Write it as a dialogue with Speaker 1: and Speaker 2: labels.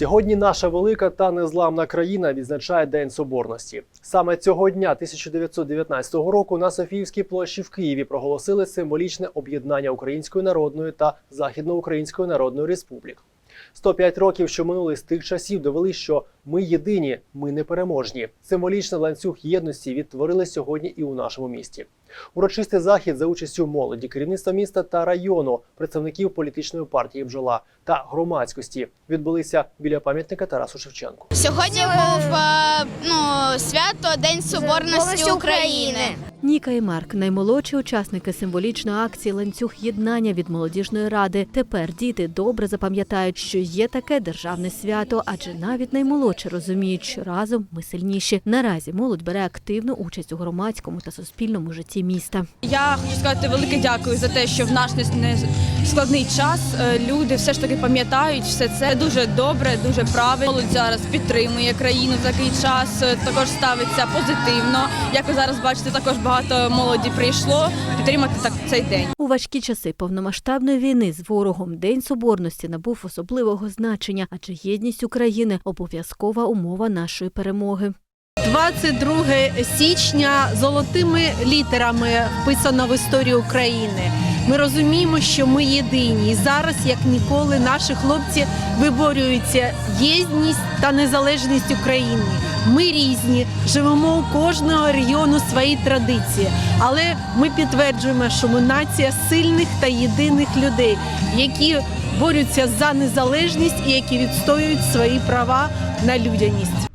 Speaker 1: Сьогодні наша велика та незламна країна відзначає День Соборності. Саме цього дня 1919 року на Софіївській площі в Києві проголосили символічне об'єднання Української Народної та Західноукраїнської Народної Республік. 105 років, що минули з тих часів, довели, що ми єдині, ми непереможні. Символічний ланцюг єдності відтворили сьогодні і у нашому місті. Урочистий захід за участю молоді, керівництва міста та району, представників політичної партії бджола та громадськості відбулися біля пам'ятника Тарасу Шевченку.
Speaker 2: Сьогодні був ну, ну, свято День Соборності України.
Speaker 3: Ніка і Марк наймолодші учасники символічної акції ланцюг єднання від молодіжної ради. Тепер діти добре запам'ятають, що є таке державне свято, адже навіть наймолодші розуміють, що разом ми сильніші. Наразі молодь бере активну участь у громадському та суспільному житті міста.
Speaker 4: Я хочу сказати велике дякую за те, що в наш не складний час е, люди все ж таки пам'ятають все це дуже добре, дуже правильно. Молодь зараз підтримує країну в такий час. е, Також ставиться позитивно. Як ви зараз бачите, також багато молоді прийшло підтримати так цей день.
Speaker 3: У важкі часи повномасштабної війни з ворогом День Соборності набув особливого значення, адже єдність України обов'язкова умова нашої перемоги.
Speaker 5: 22 січня золотими літерами вписано в історію України. Ми розуміємо, що ми єдині. І зараз, як ніколи, наші хлопці виборюються єдність та незалежність України. Ми різні, живемо у кожного регіону свої традиції, але ми підтверджуємо, що ми нація сильних та єдиних людей, які борються за незалежність і які відстоюють свої права на людяність.